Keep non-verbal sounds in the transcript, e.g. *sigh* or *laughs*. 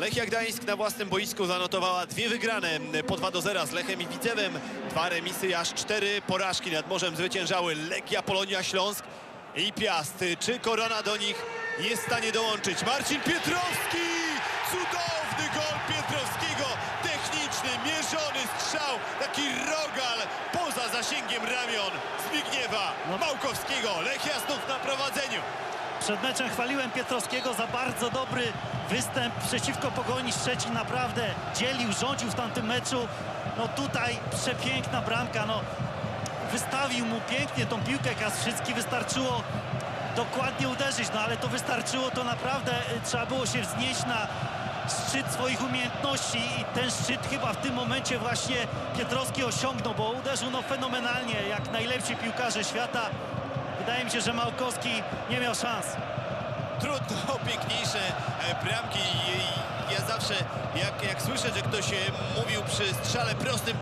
Lechia Gdańsk na własnym boisku zanotowała dwie wygrane po 2 do 0 z Lechem i Widzewem. Dwa remisy aż cztery porażki nad morzem zwyciężały Legia, Polonia, Śląsk i Piast. Czy Korona do nich jest w stanie dołączyć? Marcin Pietrowski! Cudowny gol Pietrowskiego! Techniczny, mierzony strzał, taki rogal poza zasięgiem ramion Zbigniewa. Małkowskiego. Lechia znów na prowadzeniu. Przed meczem chwaliłem Pietrowskiego za bardzo dobry występ przeciwko Pogoni Szczecin. Naprawdę dzielił, rządził w tamtym meczu. No tutaj przepiękna bramka. No, wystawił mu pięknie tą piłkę Kasprzycki. Wystarczyło dokładnie uderzyć, no ale to wystarczyło. To naprawdę y, trzeba było się wznieść na szczyt swoich umiejętności i ten szczyt chyba w tym momencie właśnie Pietrowski osiągnął, bo uderzył no fenomenalnie, jak najlepsi piłkarze świata. Wydaje mi się, że Małkowski nie miał szans. Trudno *laughs* piękniejsze e, bramki. Ja zawsze, jak, jak słyszę, że ktoś e, mówił przy strzale prostym